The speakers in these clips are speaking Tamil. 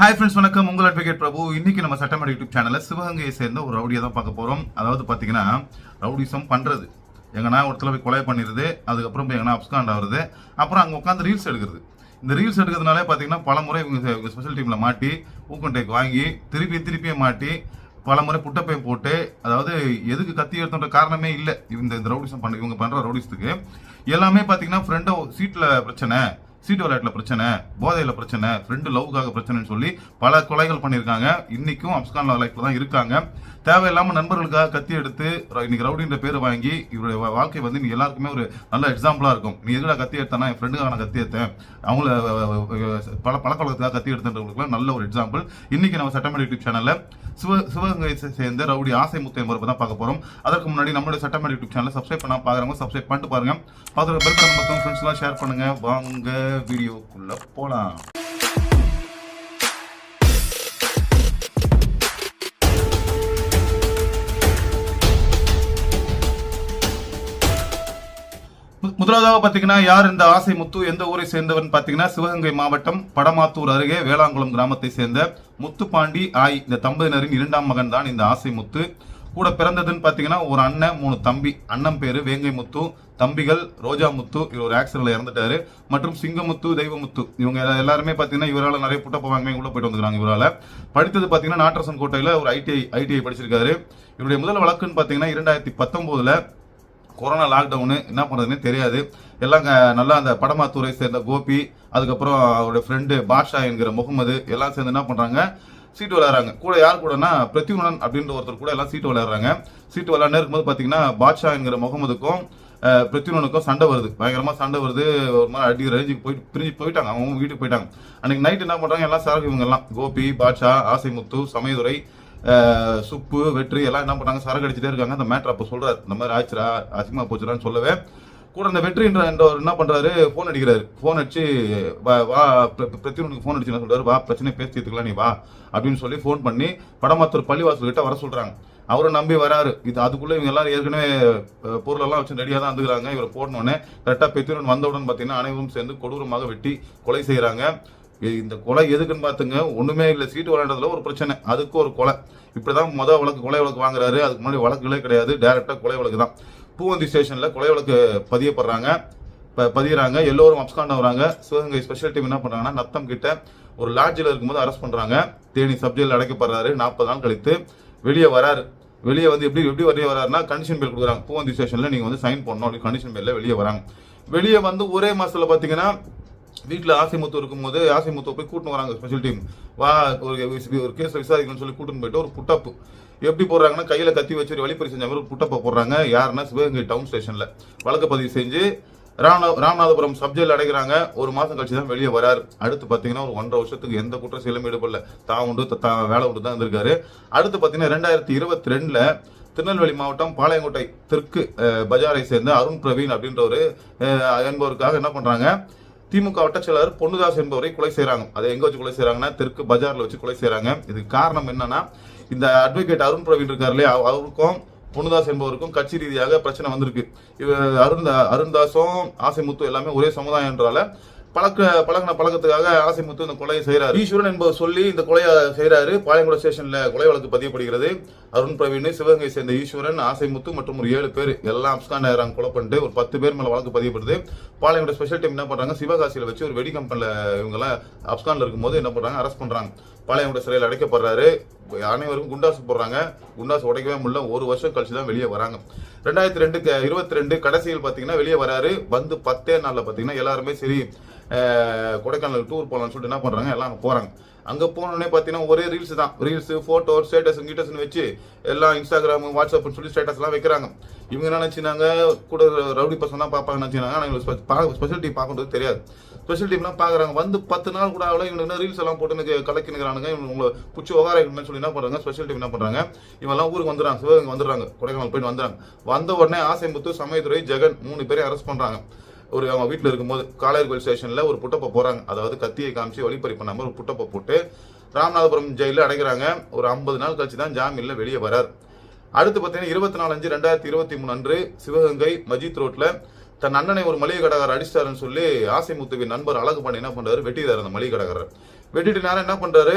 ஹாய் ஃப்ரெண்ட்ஸ் வணக்கம். உங்கள் அட்வொகேட் பிரபு. இன்னைக்கு நம்ம சட்டமன்ற யூடியூப் சேனலில் சிவகங்கையை சேர்ந்த ஒரு ரவுடியை தான் பார்க்க போகிறோம் அதாவது பார்த்தீங்கன்னா ரவுடிசம் பண்ணுறது எங்கன்னா ஒருத்தர் போய் கொலை பண்ணிடுது அதுக்கப்புறம் போய் எங்கன்னா அப்ஸ்காண்ட் ஆகுறது அப்புறம் அங்கே உட்காந்து ரீல்ஸ் எடுக்கிறது. இந்த ரீல்ஸ் எடுக்கிறதுனாலே பார்த்தீங்கன்னா பல முறை இவங்க இவங்க ஸ்பெஷல் டீமில் மாட்டி ஊக்கண்டேக் வாங்கி திருப்பி திருப்பியும் மாட்டி பல முறை புட்டப்பையும் போட்டு அதாவது எதுக்கு கத்தி எடுத்துன்ற காரணமே இல்லை. இந்த இந்த ரவுடிசம் பண்ண இவங்க பண்ணுற ரவுடிசத்துக்கு. எல்லாமே பார்த்தீங்கன்னா ஃப்ரெண்டோ சீட்டில் பிரச்சனை. சீட்டு விளையாட்டுல பிரச்சனை போதையில பிரச்சனை ஃப்ரெண்டு லவ்க்காக பிரச்சனைன்னு சொல்லி பல கொலைகள் பண்ணியிருக்காங்க. இன்னைக்கும் அப்ஸ்கான் லைஃப்ல தான் இருக்காங்க. தேவையில்லாம நண்பர்களுக்காக கத்தி எடுத்து ர- இன்னைக்கு ரவுடின்ற பேர் வாங்கி இவருடைய வாழ்க்கை வந்து நீ எல்லாருக்குமே ஒரு நல்ல எக்ஸாம்பிளா இருக்கும். நீ எதுடா கத்தி எடுத்தனா என் ஃப்ரெண்டுக்காக நான் கத்தி எடுத்தேன். அவங்கள பல பழக்கவழக்கத்துக்காக கத்தி எடுத்தவங்களுக்கு நல்ல ஒரு எக்ஸாம்பிள் இன்னைக்கு நம்ம சட்டமன்ற யூடியூப் சேனல்ல சிவ சிவகங்கை சேர்ந்த ரவுடி ஆசை முத்து என்பவரை தான் பார்க்க போறோம். அதற்கு முன்னாடி நம்மளுடைய சட்டமன்ற யூடியூப் சேனலை சப்ஸ்கிரைப் பண்ணா பாக்குறவங்க சப்ஸ்கிரைப் பண்ணிட்டு பாருங்க. பார்த்துட்டு பெல் பட்டன் பக்கம் ஃப்ரெண்ட்ஸ் எல்லாம் ஷேர் பண்ணுங்க. வாங்க. வீடியோக்குள்ள போலாம். முதலாவதாக பாத்தீங்கன்னா யார் இந்த ஆசை முத்து எந்த ஊரை சேர்ந்தவன் பாத்தீங்கன்னா சிவகங்கை மாவட்டம் படமாத்தூர் அருகே வேளாங்குளம் கிராமத்தை சேர்ந்த முத்துப்பாண்டி ஆய். இந்த தம்பதியினரின் இரண்டாம் மகன் தான் இந்த ஆசை முத்து. கூட பிறந்ததுன்னு பார்த்தீங்கன்னா ஒரு அண்ணன் மூணு தம்பி. அண்ணன் பேரு வேங்கை முத்து தம்பிகள் ரோஜா முத்து இவர் ஒரு ஆக்சிடென்ட்ல இறந்துட்டாரு. மற்றும் சிங்கமுத்து தெய்வமுத்து. இவங்க எல்லாருமே பார்த்தீங்கன்னா இவரால் நிறைய புட்ட போவாங்க. உள்ள போயிட்டு வந்துருக்காங்க இவரால். படித்தது பார்த்தீங்கன்னா நாட்டரசன் கோட்டையில் ஒரு ஐடிஐ ஐடிஐ படிச்சிருக்காரு. இவருடைய முதல் வழக்குன்னு பார்த்தீங்கன்னா இரண்டாயிரத்தி பத்தொம்போதில் கொரோனா லாக்டவுனு என்ன பண்ணுறதுனே தெரியாது. எல்லாம் நல்லா அந்த படமாத்தூரை சேர்ந்த கோபி அதுக்கப்புறம் அவருடைய ஃப்ரெண்டு பாஷா என்கிற முகமது எல்லாம் சேர்ந்து என்ன பண்ணுறாங்க சீட்டு விளையாடுறாங்க. கூட யார் கூடனா பிரத்யுனன் அப்படின்ற ஒருத்தர் கூட எல்லாம் சீட்டு விளையாடுறாங்க. சீட்டு விளையாண்டு இருக்கும்போது பார்த்தீங்கன்னா பாட்ஷா என்கிற முகமதுக்கும் பிரத்யுனனுக்கும் சண்டை வருது. பயங்கரமாக சண்டை வருது. ஒரு மாதிரி அடி ரேஞ்சுக்கு போயிட்டு பிரிஞ்சு போயிட்டாங்க. அவங்க வீட்டுக்கு போயிட்டாங்க. அன்னைக்கு நைட் என்ன பண்ணுறாங்க எல்லாம் சரக்கு இவங்கெல்லாம். கோபி பாட்ஷா ஆசைமுத்து சமயதுரை சுப்பு வெற்றி எல்லாம் என்ன பண்ணுறாங்க சரக்கு அடிச்சுட்டே இருக்காங்க. அந்த மேட்ரு அப்போ சொல்கிறார் இந்த மாதிரி ஆச்சுரா அசிங்கமாக போச்சுடான்னு சொல்லவே கூட இந்த வெற்றின்ற என்றவர் என்ன பண்றாரு? ஃபோன் அடிக்கிறாரு. ஃபோன் அடிச்சு வா வா பிரத்யுனுக்கு ஃபோன் அடிச்சு என்ன சொல்றாரு. வா பிரச்சனை பேசி தீர்த்துக்கலாம் நீ வா அப்படின்னு சொல்லி ஃபோன் பண்ணி படமாத்தூர் பள்ளிவாசல் கிட்ட வர சொல்றாங்க. அவரும் நம்பி வராரு. இது அதுக்குள்ளே இவங்க எல்லாரும் ஏற்கனவே பொருளெல்லாம் வச்சு ரெடியாக தான் வந்துக்கிறாங்க இவரை போடணுன்னே கரெக்டாக பெத்திரன் வந்தவுடன் பார்த்தீங்கன்னா அனைவரும் சேர்ந்து கொடூரமாக வெட்டி கொலை செய்கிறாங்க இந்த கொலை எதுக்குன்னு பார்த்துங்க ஒன்றுமே இல்லை. சீட்டு விளையாடுறதுல ஒரு பிரச்சனை. அதுக்கு ஒரு கொலை. இப்படி தான் முத வழக்கு கொலை வழக்கு வாங்குறாரு. அதுக்கு முன்னாடி வழக்குகளே கிடையாது. டேரெக்டாக கொலை வழக்கு தான் பூவந்தி ஸ்டேஷன்ல கொலை வழக்கு பதியப்படுறாங்க. ப- பதிகிறாங்க எல்லோரும் அப்ஸ்காண்ட் ஆகுறாங்க. சிவகங்கை ஸ்பெஷல் டீம் என்ன பண்றாங்கன்னா நத்தம் கிட்ட ஒரு லாட்ஜில் இருக்கும்போது அரெஸ்ட் பண்றாங்க. தேனி சப்ஜெக்டில் அடைக்கப்படுறாரு. நாற்பது நாள் கழித்து வெளியே வராரு. வெளியே வந்து எப்படி எப்படி வெளியே வராருன்னா கண்டிஷன் பேர் கொடுக்குறாங்க. பூவந்தி ஸ்டேஷன்ல நீங்க வந்து சைன் பண்ணணும் அப்படி கண்டிஷன் பேர்ல வெளியே வராங்க. வெளியே வந்து ஒரே மாசத்துல பாத்தீங்கன்னா வீட்டில் ஆசைமுத்து இருக்கும்போது ஆசைமுத்து போய் கூட்டின்னு வராங்க ஸ்பெஷல் டீம் வா ஒரு ஒரு கேஸ் விசாரிக்கணும்னு சொல்லி கூட்டின்னு போயிட்டு ஒரு புட்டப்பு. எப்படி போடுறாங்கன்னா கையில் கத்தி வச்சு வழிப்பறி செஞ்ச மாதிரி புட்டப்பை போடுறாங்க. யாருன்னா சிவகங்கை டவுன் ஸ்டேஷனில் வழக்கு பதிவு செஞ்சு ராமநா ராமநாதபுரம் சப்ஜெக்டில் அடைக்கிறாங்க ஒரு மாதம் கழிச்சு தான் வெளியே வராரு. அடுத்து பார்த்தீங்கன்னா ஒரு ஒன்றரை வருஷத்துக்கு எந்த குற்ற செயலும் ஈடுபடல. தான் உண்டு தா தான் வேலை உண்டு தான் இருந்திருக்காரு. அடுத்து பார்த்தீங்கன்னா ரெண்டாயிரத்தி இருபத்தி ரெண்டில் திருநெல்வேலி மாவட்டம் பாளையங்கோட்டை தெற்கு பஜாரை சேர்ந்த அருண் பிரவீன் அப்படின்ற ஒரு என்பவருக்காக என்ன பண்ணுறாங்க திமுக வட்டச்செயலாளர் பொன்னுதாஸ் என்பவரை கொலை செய்கிறாங்க அதை எங்கே வச்சு கொலை செய்கிறாங்கன்னா தெற்கு பஜாரில் வச்சு கொலை செய்கிறாங்க இதுக்கு காரணம் என்னன்னா இந்த அட்வொகேட் அருண் பிரவீன் இருக்கார் இல்லையா அவருக்கும் பொன்னுதாஸ் என்பவருக்கும் கட்சி ரீதியாக பிரச்சனை வந்திருக்கு. இவ அருண் அருண்தாஸும் ஆசைமுத்து எல்லாமே ஒரே சமுதாயம் என்றால பழக்க பழகின பழக்கத்துக்காக ஆசைமுத்து இந்த கொலையை செய்கிறார் ஈஸ்வரன் என்பவர் சொல்லி இந்த கொலையை செய்கிறாரு பாளையங்குட ஸ்டேஷன்ல கொலை வழக்கு பதியப்படுகிறது. அருண் பிரவீன் சிவகங்கை சேர்ந்த ஈஸ்வரன் ஆசைமுத்து மற்றும் ஒரு ஏழு பேர் எல்லாம் அப்ஸ்கான் ஆகிறாங்க கொலை பண்ணிட்டு ஒரு பத்து பேர் மேல வழக்கு பதியப்படுது. பாளையங்குட ஸ்பெஷல் டீம் என்ன பண்றாங்க? சிவகாசியில வச்சு ஒரு வெடி கம்பெனில இவங்க எல்லாம் அப்ஸ்கான்ல இருக்கும்போது என்ன பண்றாங்க? அரெஸ்ட் பண்றாங்க. பாளையங்குட சிறையில் அடைக்கப்படுறாரு. அனைவருக்கும் குண்டாசு போடுறாங்க. குண்டாசு உடைக்கவே முடியல. ஒரு வருஷம் கழிச்சு தான் வெளியே வராங்க. ரெண்டாயிரத்தி ரெண்டு இருபத்தி ரெண்டு கடைசியில் பார்த்தீங்கன்னா வெளியே வராரு. வந்து பத்தே நாளில் பார்த்தீங்கன்னா எல்லாருமே சரி கொடைக்கானல் டூர் போகலான்னு சொல்லிட்டு என்ன பண்ணுறாங்க எல்லாம் போகிறாங்க அங்கே போனோடனே பார்த்தீங்கன்னா ஒரே ரீல்ஸ் தான். ரீல்ஸு ஃபோட்டோ ஸ்டேட்டஸ் கீட்டஸ்னு வச்சு எல்லாம் இன்ஸ்டாகிராம் வாட்ஸ்அப்னு சொல்லி ஸ்டேட்டஸ்லாம் வைக்கிறாங்க. இவங்க என்ன நினச்சினாங்க கூட ரவுடி பசங்க தான் பார்ப்பாங்க நினச்சினாங்க ஆனால் எங்களுக்கு ஸ்பெஷாலிட்டி பார்க்கறது தெரியாது. ஸ்பெஷல் டீம்லாம் பார்க்குறாங்க வந்து பத்து நாள் கூட ஆகல. இவங்க என்ன ரீல்ஸ் எல்லாம் போட்டு எனக்கு கலக்கினுக்கிறானுங்க இவங்க உங்களை பிடிச்சி உகாரம் சொல்லி என்ன பண்ணுறாங்க ஸ்பெஷல் டீம் என்ன பண்ணுறாங்க இவெல்லாம் ஊருக்கு வந்துடுறாங்க. சிவகங்கை வந்துடுறாங்க. கொடைக்கானல் போயிட்டு வந்துடுறாங்க. வந்த உடனே ஆசைமுத்து சமயத்துறை ஜெகன் மூணு பேரையும் அரெஸ்ட் பண்ணுறாங்க ஒரு அவங்க வீட்டில் இருக்கும்போது காளையர் ஸ்டேஷனில் ஒரு புட்டப்பை போகிறாங்க அதாவது கத்தியை காமிச்சு வழிப்பறி பண்ணாமல் ஒரு புட்டப்பை போட்டு ராமநாதபுரம் ஜெயிலில் அடைக்கிறாங்க ஒரு ஐம்பது நாள் கழிச்சு தான் ஜாமீனில் வெளியே வரார். அடுத்து பார்த்தீங்கன்னா இருபத்தி நாலு அஞ்சு ரெண்டாயிரத்தி இருபத்தி மூணு அன்று சிவகங்கை மஜித் ரோட்டில் தன் அண்ணனை ஒரு மளிகை கடைக்காரர் அடிச்சிட்டாருன்னு சொல்லி ஆசைமுத்துவின் நண்பர் அழகு பண்ணி என்ன பண்றாரு? வெட்டிடுறாரு அந்த மளிகை கடைக்காரர் வெட்டிட்டு நேரம் என்ன பண்றாரு?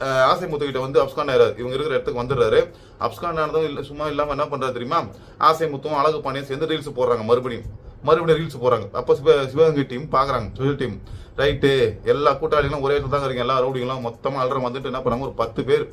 அஹ் ஆசை முத்துக்கிட்ட வந்து அப்ஸ்கான் ஆயிராரு இவங்க இருக்கிற இடத்துக்கு வந்துடுறாரு. அப்ஸ்கான் ஆனதும் இல்லை சும்மா இல்லாம என்ன பண்றாரு தெரியுமா? ஆசை முத்தும் அழகு பாண்டியும் சேர்ந்து ரீல்ஸ் போடுறாங்க மறுபடியும். மறுபடியும் ரீல்ஸ் போறாங்க அப்போ சிவ சிவகங்கை டீம் பாக்குறாங்க. ஸ்பெஷல் டீம் ரைட்டு எல்லா கூட்டாளிகளும் ஒரே இடத்துல தான் இருக்கீங்க. எல்லா ரவுடிகளும் மொத்தமா அல்ற வந்துட்டு என்ன பண்ணாங்க? ஒரு பத்து பேர்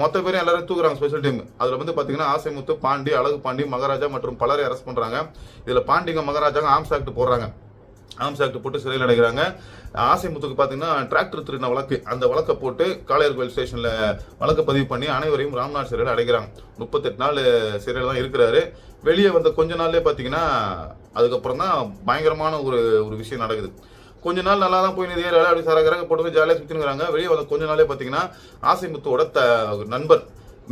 மொத்த பேரும் எல்லாரும் தூக்குறாங்க ஸ்பெஷல் டீம் அதுல வந்து பாத்தீங்கன்னா ஆசை முத்து பாண்டி அழகு பாண்டி மகாராஜா மற்றும் பலரை அரெஸ்ட் பண்றாங்க. இதுல பாண்டிங்க மகாராஜாங்க ஆம்ஸ் ஆக்ட் போடுறாங்க. ஆம்ஸ் ஆக்ட் போட்டு சிறையில் அடைக்கிறாங்க ஆசை முத்துக்கு பார்த்தீங்கன்னா டிராக்டர் திருடின வழக்கு. அந்த வழக்கை போட்டு காளையர் கோயில் ஸ்டேஷனில் வழக்கு பதிவு பண்ணி அனைவரையும் ராம்நாத் சிறையில் அடைகிறாங்க. முப்பத்தெட்டு நாள் சிறையில் தான் இருக்கிறாரு. வெளியே வந்த கொஞ்ச நாள்லேயே பார்த்தீங்கன்னா அதுக்கப்புறம் தான் பயங்கரமான ஒரு ஒரு விஷயம் நடக்குது. கொஞ்ச நாள் நல்லா தான் போய் வேலை அப்படி சரகரக போட்டு ஜாலியாக சுற்றினுங்கிறாங்க வெளியே வந்து கொஞ்ச நாளே பார்த்தீங்கன்னா ஆசை முத்துவோட த நண்பர்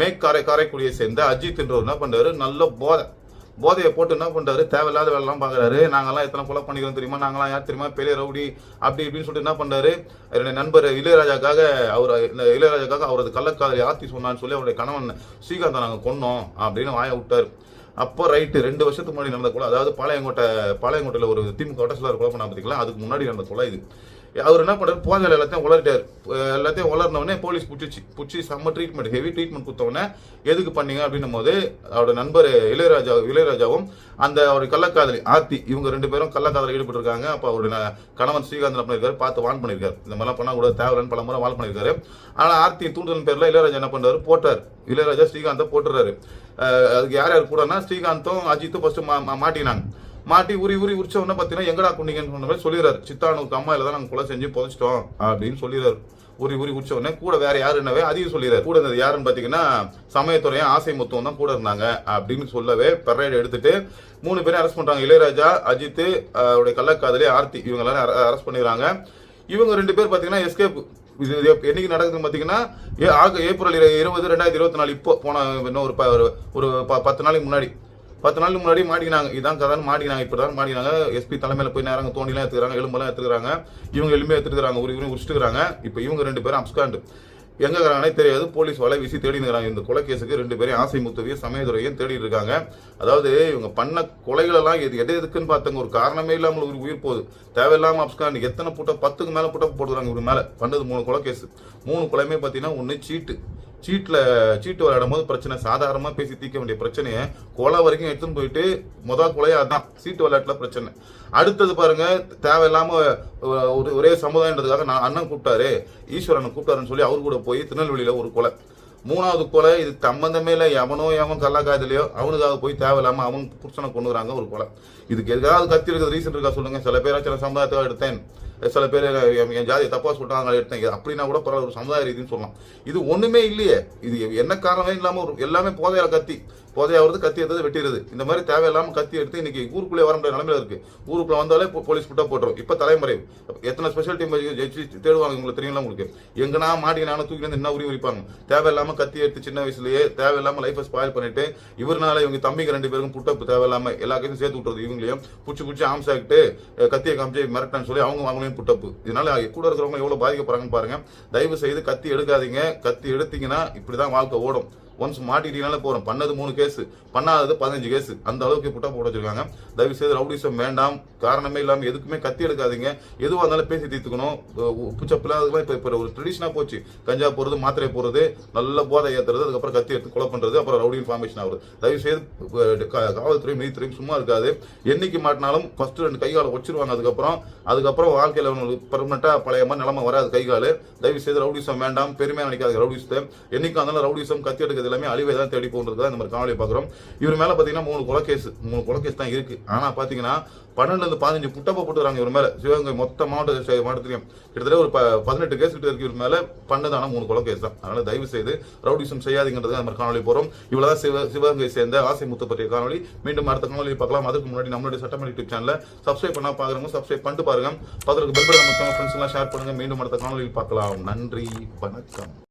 மேக் காரை காரைக்குடியை சேர்ந்த அஜித் என்றவர் என்ன பண்ணுறாரு நல்ல போதை. போதையை போட்டு என்ன பண்ணுறாரு தேவையில்லாத வேலைலாம் பார்க்குறாரு நாங்கள்லாம் எத்தனை கொலை பண்ணிக்கிறோம் தெரியுமா? நாங்களாம் யார் தெரியுமா? பெரிய ரவுடி அப்படி இப்படின்னு சொல்லிட்டு என்ன பண்ணுறாரு என்னுடைய நண்பர் இளையராஜாக்காக அவர் இந்த இளையராஜாக்காக அவரது கள்ளக்காதலை ஆர்த்தி சொன்னான்னு சொல்லி அவருடைய கணவன் ஸ்ரீகாந்தை நாங்கள் கொன்னோம் அப்படின்னு வாய விட்டார். அப்போ ரைட்டு ரெண்டு வருஷத்துக்கு முன்னாடி நடந்த கொலை அதாவது பாளையங்கோட்டை பாளையங்கோட்டையில் ஒரு திமுக வட்டசிலார் கொலை பண்ண பார்த்தீங்களா அதுக்கு முன்னாடி நடந்த கொலை இது. அவர் என்ன பண்றாரு போதையில் எல்லாத்தையும் உளறிட்டார். எல்லாத்தையும் உளர்னவொடனே போலீஸ் பிடிச்சி பிடிச்சி செம்ம ட்ரீட்மெண்ட் ஹெவி ட்ரீட்மெண்ட் கொடுத்தவொடனே எதுக்கு பண்ணீங்க அப்படின்னும் போது அவரோட நண்பர் இளையராஜா இளையராஜாவும் அந்த அவருடைய கள்ளக்காதலி ஆர்த்தி இவங்க ரெண்டு பேரும் கள்ளக்காதலில் ஈடுபட்டிருக்காங்க. அப்போ அவருடைய கணவன் ஸ்ரீகாந்த் என்ன பண்ணியிருக்காரு பார்த்து வான் பண்ணியிருக்காரு இந்த மாதிரிலாம் பண்ணால் கூட தேவையில்லைன்னு பல முறை வான் பண்ணியிருக்காரு ஆனால் ஆர்த்தி தூண்டுதல் பேரில் இளையராஜா என்ன பண்ணுறாரு போட்டார். இளையராஜா ஸ்ரீகாந்தை போட்டுறாரு அதுக்கு யார் யார் கூடனா ஸ்ரீகாந்தும் அஜித்தும் ஃபர்ஸ்ட் மாட்டினாங்க. மாட்டி உரி உரி உரிச்ச உடனே பார்த்தீங்கன்னா எங்கடா குண்டிங்கன்னு சொன்ன மாதிரி சொல்லிடுறாரு. சித்தானுக்கு இல்லை தான் நாங்கள் கொலை செஞ்சு புதைச்சிட்டோம் அப்படின்னு சொல்லிடுறாரு. உரி உரி உரிச்ச உடனே கூட வேற யாரு என்னவே அதையும் சொல்லிடுறாரு. கூட இருந்தது யாருன்னு பார்த்தீங்கன்னா சமயத்துறையும் ஆசை மொத்தம் தான் கூட இருந்தாங்க அப்படின்னு சொல்லவே பெரைடு எடுத்துட்டு மூணு பேரும் அரெஸ்ட் பண்ணுறாங்க இளையராஜா அஜித் அவருடைய கள்ளக்காதலி ஆர்த்தி. இவங்க எல்லாரும் அரெஸ்ட் பண்ணிடுறாங்க. இவங்க ரெண்டு பேர் பார்த்தீங்கன்னா எஸ்கேப் இது என்னைக்கு நடக்குதுன்னு பார்த்தீங்கன்னா ஏ ஆக ஏப்ரல் இரு- இருபது ரெண்டாயிரத்தி இருபத்தி நாலு இப்போ போன இன்னும் ஒரு ப- ஒரு- ஒரு ப- பத்து நாளைக்கு முன்னாடி. பத்து நாளுக்கு முன்னாடி மாட்டிக்கினாங்க. இதான் கதான்னு மாட்டிக்கினாங்க இப்படி தான் மாட்டிக்கினாங்க எஸ்பி தலைமையில போய் நேரங்க தோண்டிலாம் எடுத்துக்கிறாங்க எலும்பெல்லாம் எடுத்துக்கிறாங்க. இவங்க எலும்பே எடுத்துக்கிறாங்க ஒரு இவங்க உரிச்சுட்டுக்கிறாங்க இப்போ இவங்க ரெண்டு பேரும் அப்ஸ்காண்டு. எங்க இருக்கிறாங்கன்னே தெரியாது. போலீஸ் வலை வீசி தேடின்னு இந்த குலைகேஸுக்கு ரெண்டு பேரும் ஆசை முத்துவையும் சமயதுரையும் தேடிட்டு இருக்காங்க. அதாவது இவங்க பண்ண கொலைகள் எல்லாம் எது எது எதுக்குன்னு பார்த்தாங்க ஒரு காரணமே இல்லாமல் ஒரு உயிர் போகுது. தேவையில்லாம அப்ஸ்காண்ட் எத்தனை புட்ட பத்துக்கு மேல புட்ட போடுறாங்க இவரு மேல. பண்ணது மூணு கொலை மூணு கொலையுமே பார்த்தீங்கன்னா ஒன்று சீட்டு. சீட்டில் சீட்டு விளையாடும் போது பிரச்சனை சாதாரணமாக பேசி தீர்க்க வேண்டிய பிரச்சனையை கொலை வரைக்கும் எடுத்துன்னு போயிட்டு மொதல் கொலையாக அதான் சீட்டு விளையாட்டில் பிரச்சனை. அடுத்தது பாருங்க தேவையில்லாமல் ஒரு ஒரே சமுதாயன்றதுக்காக நான் அண்ணன் கூப்பிட்டாரு ஈஸ்வரனை கூப்பிட்டாருன்னு சொல்லி அவர் கூட போய் திருநெல்வேலியில் ஒரு கொலை. மூணாவது கொலை இது சம்பந்தமே இல்லை எவனோ எவன் கல்லாக்காதலையோ அவனுக்காக போய் தேவையில்லாமல் அவன் புருஷனை கொண்டுறாங்க ஒரு கொலை. இதுக்கு எதாவது கத்தி இருக்கிறது ரீசன் இருக்கா சொல்லுங்க. சில பேராக சில சமுதாயத்துக்காக எடுத்தேன். சில பேர் என் ஜாதி ஜாதியை தப்பா சொல்லிட்டாங்க அதனால எடுத்தேன் அப்படின்னா கூட பரவாயில்ல ஒரு சமுதாய ரீதின்னு சொல்லலாம். இது ஒன்றுமே இல்லையே. இது என்ன காரணமே இல்லாமல் ஒரு எல்லாமே போதையால் கத்தி. போதையாவது கத்தி எடுத்தது வெட்டிடுது. இந்த மாதிரி தேவையில்லாமல் கத்தி எடுத்து இன்னைக்கு ஊருக்குள்ளே வர முடியாத நிலமையில இருக்கு. ஊருக்குள்ள வந்தாலே போ- போலீஸ் புட்டா போட்டுரும். இப்போ தலைமுறை. எத்தனை ஸ்பெஷல் டீம் ஜெயிச்சு தேடுவாங்க உங்களுக்கு தெரியல உங்களுக்கு? எங்கன்னா மாட்டினாலும் தூக்கி வந்து என்ன உரி உரிப்பாங்க தேவையில்லாமல் கத்தி எடுத்து சின்ன வயசுலயே தேவையில்லாம லைஃபை ஸ்பாயில் பண்ணிட்டு இவருனால இவங்க தம்பிங்க ரெண்டு பேருக்கும் புட்டப்பு தேவையில்லாமல் எல்லா கேஸும் சேர்த்து விட்டுறது இவங்களையும். பிடிச்சி பிடிச்சி ஆம்ஸ் ஆகிட்டு கத்தியை காமிச்சு மிரட்டான்னு சொல்லி அவங்க அவங்களையும் புட்டப்பு? இதனால கூட இருக்கிறவங்க எவ்வளவு பாதிக்கப்படுறாங்கன்னு பாருங்க. தயவு செய்து கத்தி எடுக்காதீங்க. கத்தி எடுத்தீங்கன்னா இப்படிதான் வாழ்க்கை ஓடும். ஒன்ஸ் மாட்டிட்டீங்கனால போறோம். பண்ணது மூணு கேஸ் பண்ணாதது பதினஞ்சு கேஸ் அந்த அளவுக்கு புட்டா போட வச்சிருக்காங்க. தயவு செய்து ரவுடிசம் வேண்டாம். காரணமே இல்லாமல் எதுக்குமே கத்தி எடுக்காதீங்க. எதுவாக இருந்தாலும் பேசி தீர்த்துக்கணும். உப்புச்சப்பில்லாததுலாம் இப்போ இப்போ ஒரு ட்ரெடிஷனாக போச்சு. கஞ்சா போறது மாத்திரை போறது நல்ல போதை ஏற்றுறது அதுக்கப்புறம் கத்தி எடுத்து கொலை பண்றது அப்புறம் ரவுடி இன்ஃபார்மேஷன் ஆகுது தயவு செய்து காவல்துறையும் நீதித்துறையும் சும்மா இருக்காது. என்னைக்கு மாட்டினாலும் ஃபர்ஸ்ட் ரெண்டு கைகால வச்சிருவாங்க அதுக்கப்புறம் அதுக்கப்புறம் வாழ்க்கையில் உங்களுக்கு பழைய மாதிரி நிலைமை வராது கைகால். தயவு செய்து ரவுடிசம் வேண்டாம். பெருமையாக நினைக்காது ரவுடிசத்தை. என்னைக்கு இருந்தாலும் ரவுடிசம் கத்தி எடுக்கிறது எல்லாமே அழிவை தான் தேடி போகிறது இந்த மாதிரி காணொலி பார்க்குறோம். இவர் மேலே பார்த்தீங்கன்னா மூணு கொலகேஸ் மூணு கொலகேஸ் தான் இருக்கு. ஆனால் பார்த்தீங்கன்னா பன்னெண்டுலேருந்து பதினஞ்சு புட்டப்ப போட்டுறாங்க இவர் மேலே. சிவகங்கை மொத்த மாவட்ட மாவட்டத்திலையும் கிட்டத்தட்ட ஒரு ப- பதினெட்டு கேஸ் கிட்ட இருக்கு இவர் மேலே. பண்ணதான மூணு கொலகேஸ் தான். அதனால் தயவு செய்து ரவுடிசம் செய்யாதீங்கிறது நம்ம காணொலி போகிறோம் இவ்வளோ தான் சிவ சிவகங்கை சேர்ந்த ஆசை முத்து பற்றிய காணொலி மீண்டும் அடுத்த காணொலி பார்க்கலாம். அதுக்கு முன்னாடி நம்மளுடைய சட்டமன்ற யூடியூப் சேனலில் சப்ஸ்கிரைப் பண்ணால் பார்க்குறவங்க சப்ஸ்கிரைப் பண்ணிட்டு பாருங்க. பதிலுக்கு பெல் பட்டன் அமைச்சவங்க ஃப்ரெண்ட்ஸ் எல்லாம் ஷேர் பண்ணுங்கள் மீண்டும் அடுத்த காணொலியில் பார்க்கலாம். நன்றி. வணக்கம்.